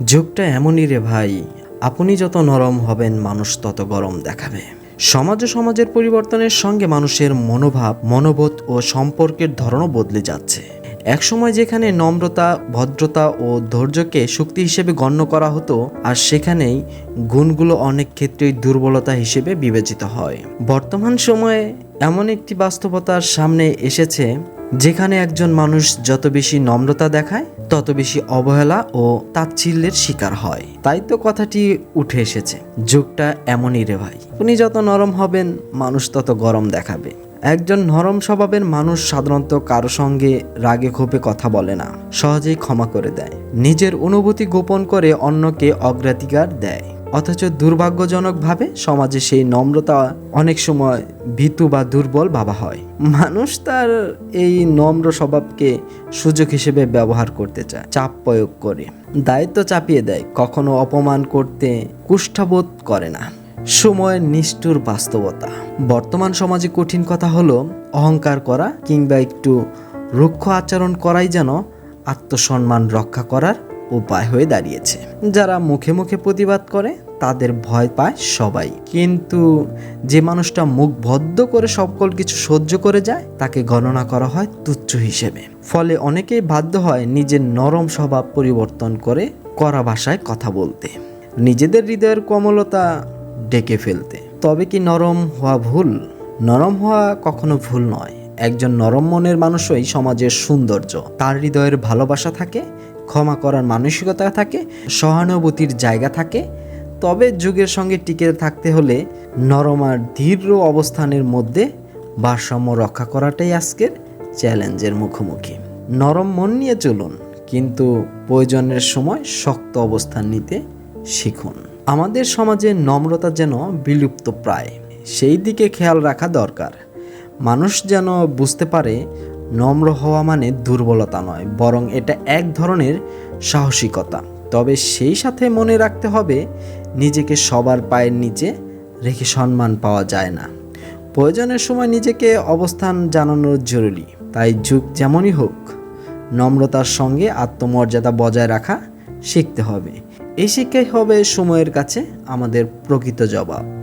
যুগটা এমনই রে ভাই, আপনি যত নরম হবেন, মানুষ তত গরম দেখাবে। সমাজ ও সমাজের পরিবর্তনের সঙ্গে মানুষের মনোভাব, মনোবোধ ও সম্পর্কের ধরনও বদলে যাচ্ছে। একসময় যেখানে নম্রতা, ভদ্রতা ও ধৈর্যকে শক্তি হিসেবে গণ্য করা হতো, আর সেখানেই গুণগুলো অনেক ক্ষেত্রেই দুর্বলতা হিসেবে বিবেচিত হয়। বর্তমান সময়ে এমন একটি বাস্তবতার সামনে এসেছে, যেখানে একজন মানুষ যত বেশি নম্রতা দেখায় তত বেশি অবহেলা ও তাচ্ছিল্যের শিকার হয়। তাই তো কথাটি উঠে এসেছে, যুগটা এমনই রে ভাই। উনি যত নরম হবেন, মানুষ তত গরম দেখাবে। একজন নরম স্বভাবের মানুষ সাধারণত কারও সঙ্গে রাগে ক্ষোভে কথা বলে না, সহজেই ক্ষমা করে দেয়। নিজের অনুভূতি গোপন করে অন্যকে অগ্রাধিকার দেয়। অথচ দুর্ভাগ্যজনকভাবে সমাজে সেই নম্রতা অনেক সময় ভীতু বা দুর্বল ভাবা হয়। মানুষ তার এই নম্র স্বভাবকে সুযোগ হিসেবে ব্যবহার করতে চায়, চাপ প্রয়োগ করে। দায়িত্ব চাপিয়ে দেয়, কখনো অপমান করতে কুষ্ঠাবোধ করে না। সময়ের নিষ্ঠুর বাস্তবতা। বর্তমান সমাজে কঠিন কথা হলো অহংকার করা কিংবা একটু রুক্ষ আচরণ করাই যেন আত্মসম্মান রক্ষা করার উপায় হয়ে দাঁড়িয়েছে। যারা মুখে মুখে প্রতিবাদ করে, তাদের ভয় পায় সবাই। কিন্তু যে মানুষটা মুখ বদ্ধ করে সকল কিছু সহ্য করে যায়, তাকে গণনা করা হয় তুচ্ছ হিসেবে। ফলে অনেকেই বাধ্য হয় নিজের নরম স্বভাব পরিবর্তন করে কড়া ভাষায় কথা বলতে। নিজেদের হৃদয়ের কোমলতা ডেকে ফেলতে। তবে কি নরম হওয়া ভুল? নরম হওয়া কখনো ভুল নয়। একজন নরম মনের মানুষই সমাজের সৌন্দর্য। তার হৃদয়ের ভালোবাসা থাকে ক্ষমা করার মানসিকতা থাকে, সহানুভূতির জায়গা থাকে, তবে যুগের সঙ্গে টিকে থাকতে হলে নরম আর দৃঢ় অবস্থানের মধ্যে ভারসাম্য রক্ষা করাটাই আজকের চ্যালেঞ্জের মুখোমুখি। নরম মন নিয়ে চলুন, কিন্তু প্রয়োজনের সময় শক্ত অবস্থান নিতে শিখুন। আমাদের সমাজে নম্রতা যেন বিলুপ্ত প্রায়, সেই দিকে খেয়াল রাখা দরকার। মানুষ যেন বুঝতে পারে নম্র হওয়া মানে দুর্বলতা নয়, বরং এটা এক ধরনের সাহসিকতা। তবে সেই সাথে মনে রাখতে হবে, নিজেকে সবার পায়ের নিচে রেখে সম্মান পাওয়া যায় না। প্রয়োজনের সময় নিজেকে অবস্থান জানানোর জরুরি। তাই যুগ যেমনই হোক, নম্রতার সঙ্গে আত্মমর্যাদা বজায় রাখা শিখতে হবে। এই শিক্ষাই হবে সময়ের কাছে আমাদের প্রকৃত জবাব।